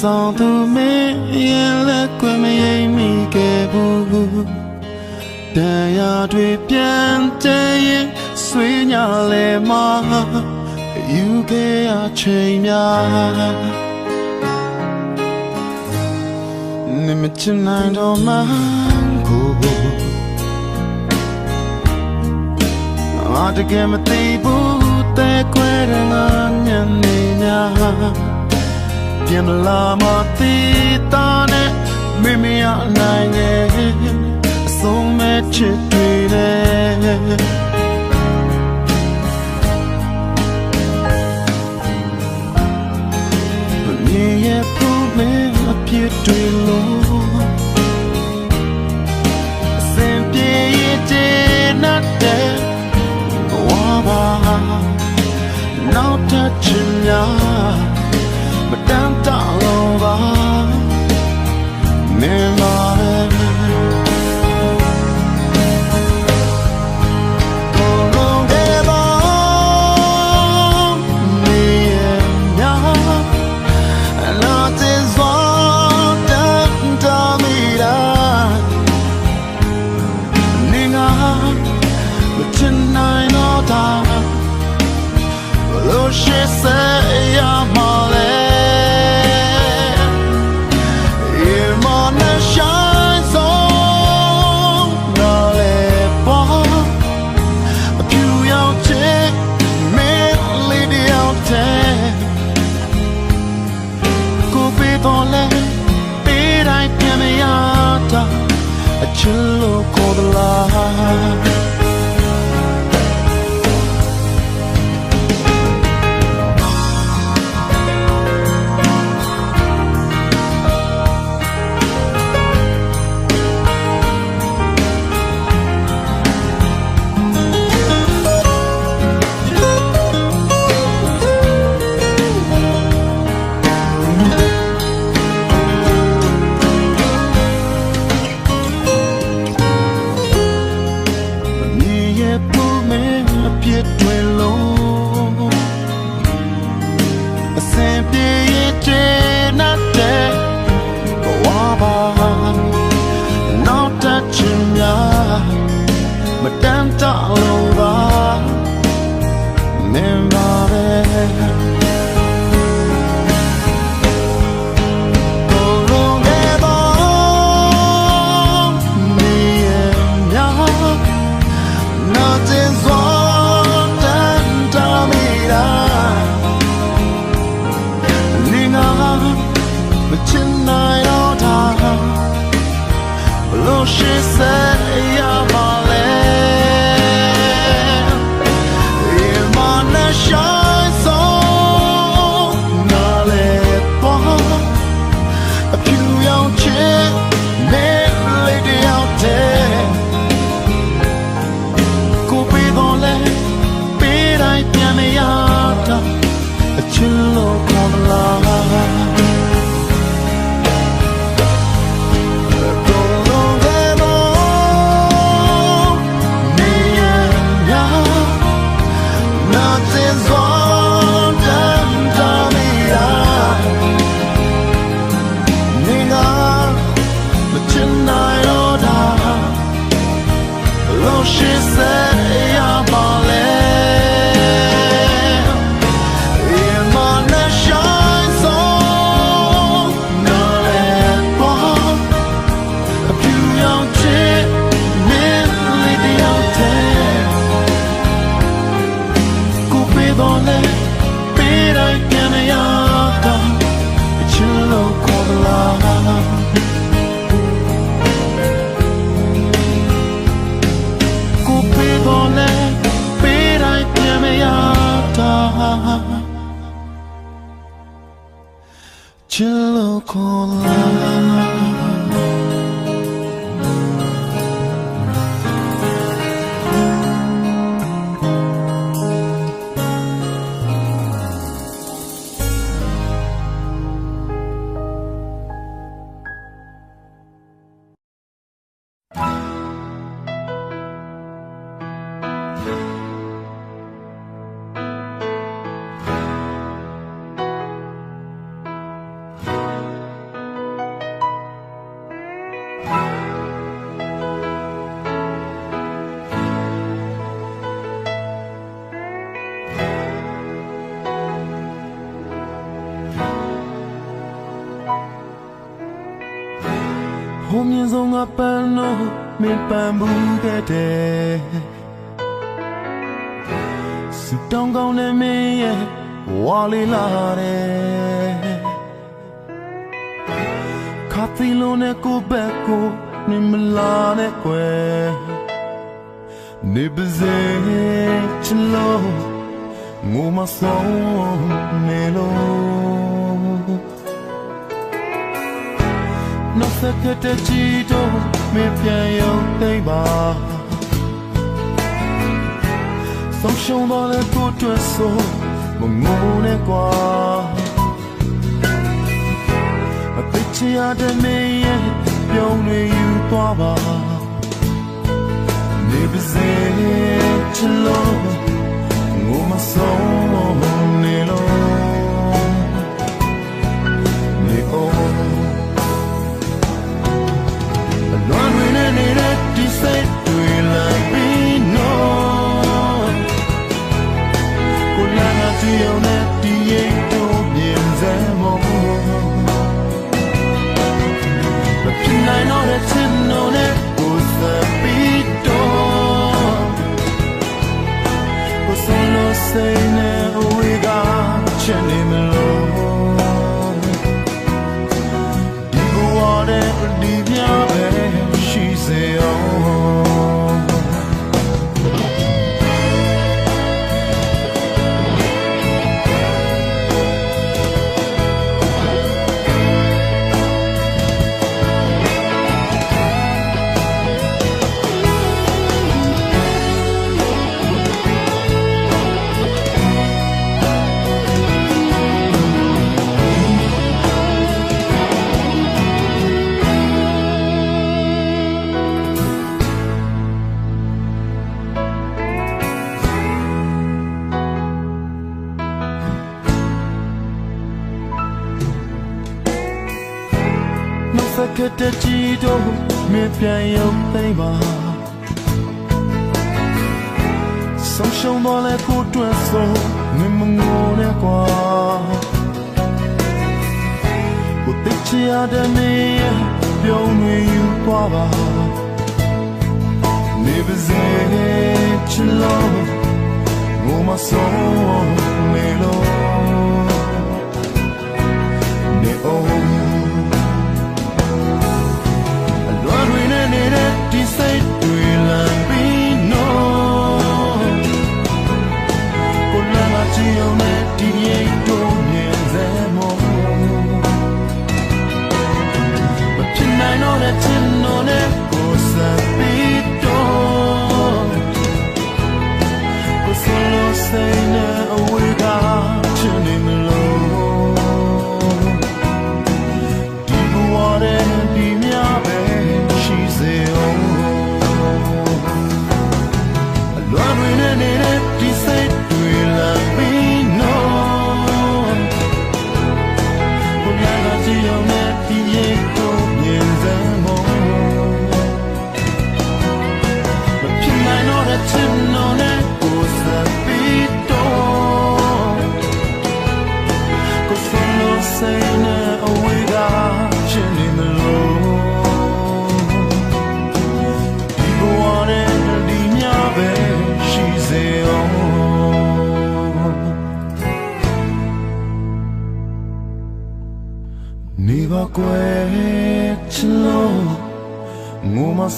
ဆောင်သူမင်းရင်လက်ကွယ်မရိပ်မိခဲ့ဘူးတရားတွေပြန်တည်ရင်ဆွေးညာလဲမှာယူခဲ့ရချိန်များနေမချင်နိုင်တော့မှကိုအတကယ်မသိဘူးတဲ့ခွဲရငါညနေများ ပြန်မလာမသိတာနဲ့မိမရနိုင်ရဲ့အဆုံးမဲ့ချစ်တွေနဲ့မြင်ရဲ့ဖူးမင်းအဖြစ်တွေလို့အစင်ပြေရဲ့တည်းနဲ့တဲ့ဝါပါနောက်ထပ်ချင်များမ တမ်းတလုံးပါမင်းပါပဲ She say ပန်းဘူးခဲ့တယ်စူတောင်းကောင်းနဲ့မင်းရဲ့ဝါလေးလာတယ်ခါသီလုံးနဲ့ကိုဘက်ကိုနေမလာနဲ့ကွယ်နေပါစေချလို့ငိုမဆုံးနေလို့နောက်ဆက်ကတည်းကတော့ မပြန်ရောက်သိမ်းပါဆုံးရှုံးတော့လေကိုယ်တွေ့ဆိုမငိုနဲ့ကွာအသိချရတဲ့မင်းရဲ့ပြုံးတွေယူသွားပါနေပါစေချလို့ ကိုသိချရတဲ့မင်းရဲ့ပြုံးတွေယူသွားပါနေပါစေချစ်လို့ငိုမဆုံးမေလို့နေအောင်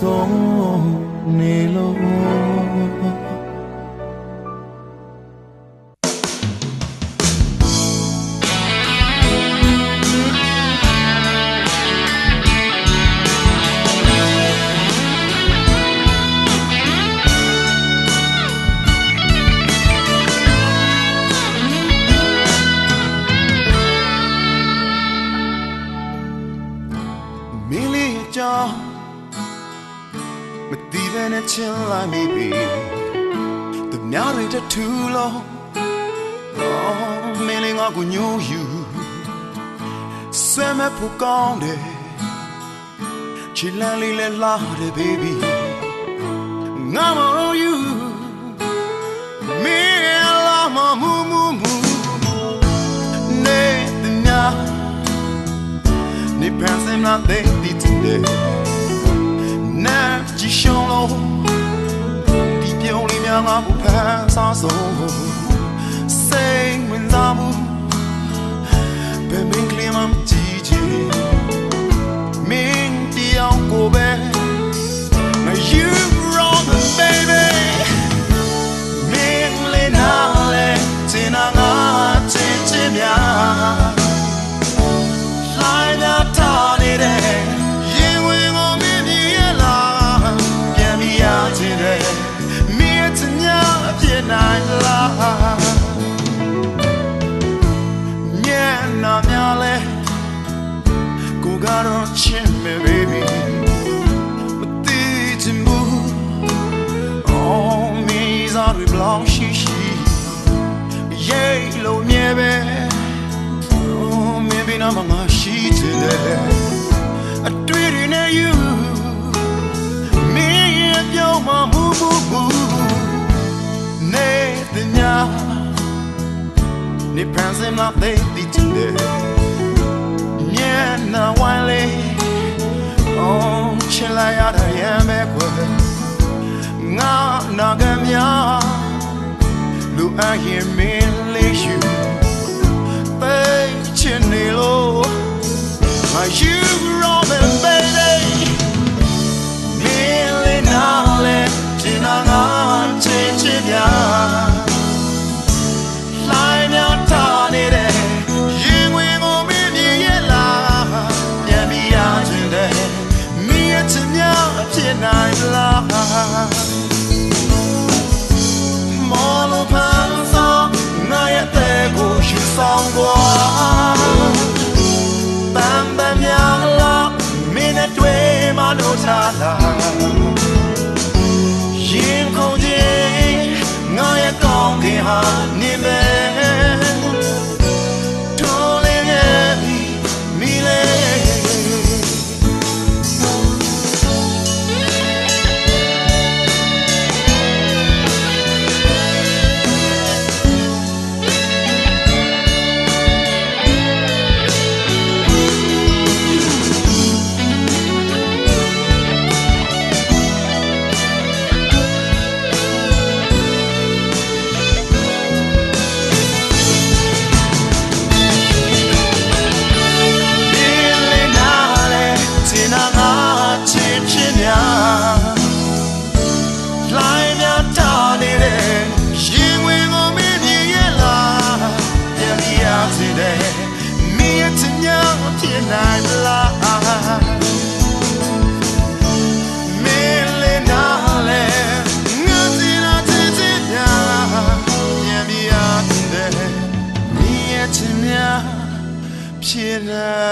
สมในโลก ဖို့ကောင်းတယ်ချီလန်းလေးလဲလာတယ် baby ငါမလို့ you မင်းလာမမူမူမူနေတညာနေပန်းစင်လာတဲ့ဒီတူတယ်နာကြည့်ရှောင်းလို့ဒီပြောင်းလေးများငါ့ကိုဖန်ဆာဆုံးစိတ်ဝင်စားမှု Been clear, I'm souber. လောင်ရှိရှိရိတ်လို့မြဲပဲမင်းပြီးတော့မှမရှိသေးတယ်အတွေ့တွေနဲ့ you မင်းရဲ့ပြောင်းမှမူမူမူနေတဲ့ညနေပန်းစင်မသေးတည်တယ်ညနာဝိုင်းလေး Oh, chill out, I am back with. Now, now, come here. လူအရင်မင်းလေးယူပေးချင်နေလို့ Are you rolling? Yeah.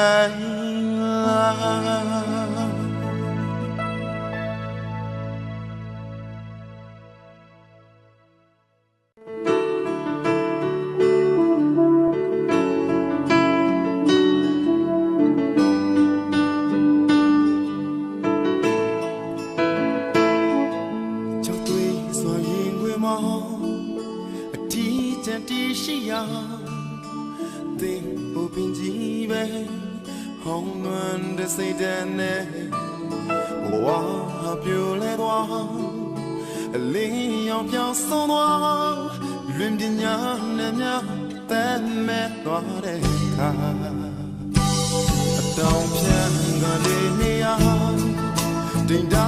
သွားတဲ့ခါအတောင်ပြန်ကလေးနေရာတင်တာ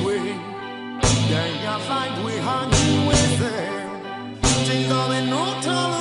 တွေရန်ရလိုက်တွေဟာညီဝဲစေချိန်တော်ပဲ no time to get with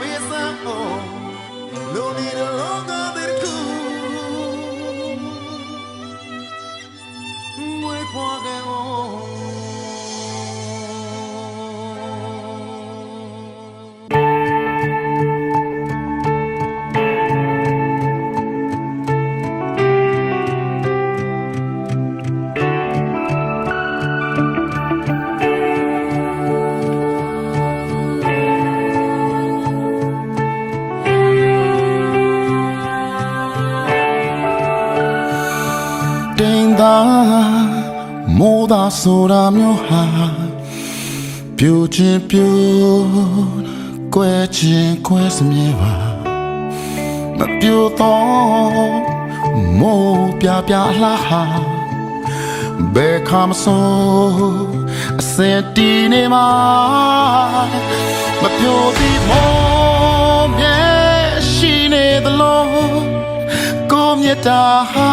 လဲစွာပေးစမ်းအောင် ဆိုတာမျိုးဟာပြိုချင်းပြိုကွဲချင်းကွဲစမြဲပါမပြိုတော့မိုးပြပြလှဟာဘယ်ခါမဆိုအစင်တီနေမှာမပြိုသည်မိုးမြဲရှိနေသလုံးကိုမြတ်တာဟာ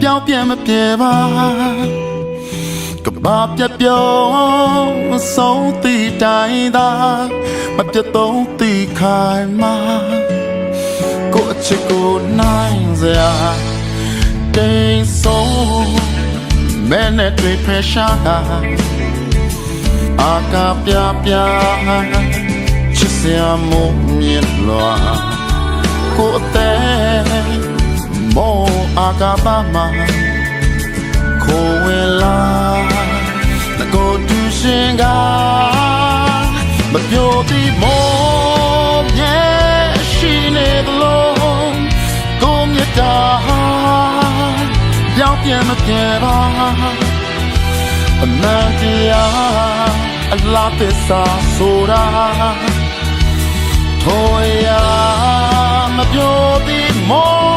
ပြောင်းပြန်မပြေပါ ကဘာပြတ်ပြောင်းမဆုံးသည့်တိုင်သာမပြတ်သုံးသည့်ခိုင်မာကိုအချစ်ကိုနိုင်စရာတိမ်ဆုံးမဲနဲ့တွေ့ဖက်ရှာအာကာပြပြချစ်စရာမို့မြင်လွာကိုအသက်မောအာကပါမ တူရှင်ကမပြောသည်မောမြဲရှိနေသလုံးကိုမြတ်တာပြောင်းပြန်မပြေပါအမှန်တရားအလားသစ္စာဆိုတာထိုရာမပြောသည်မော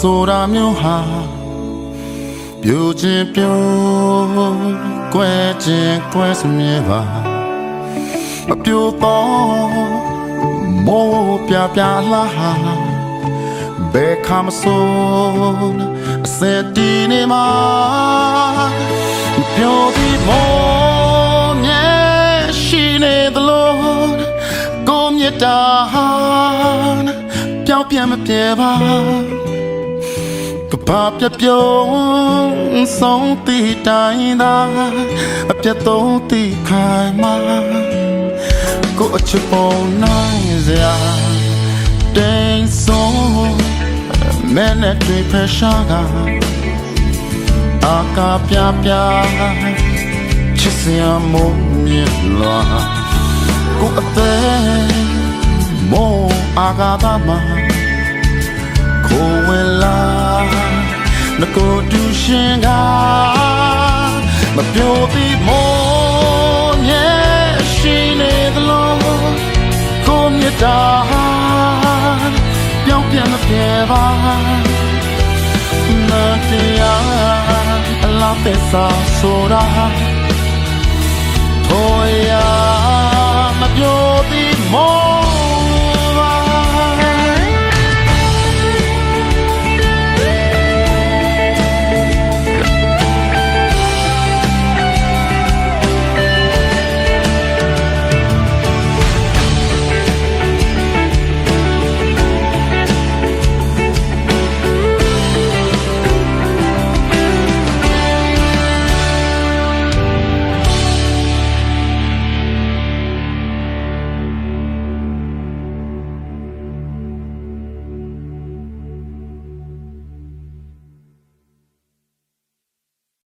ဆိုတာမျိုးဟာပြိုခြင်းပြိုကွဲခြင်းကွဲစမြဲပါမပြိုတော့မိုးပြပြလာဟာဘယ်ခါမဆိုအစက်တီနေမှာပြိုပြီးမိုးမြဲရှိနေသလိုကိုမြတ်တာပြောင်းပြန်မပြေပါ ကဘာပြပြုံးဆုံးတီတိုင်းသာအပြတ်သုံးတီခိုင်မာကိုအချစ်ပုံနိုင်စရာတင်းဆုံးမဲနဲ့တွေ့ဖက်ရှာကအာကာပြပြချစ်စရာမုံမြင်လာကိုအသေးမောအာကာသမှာကို ဝင်လာငကိုတူရှင်ကမပြောပြီးမောမြဲရှိနေသလိုကိုမြတ်တာပြောင်းပြန်မပြေပါနာတရားအလားပဲစားဆိုတာထိုရမပြောပြီးမော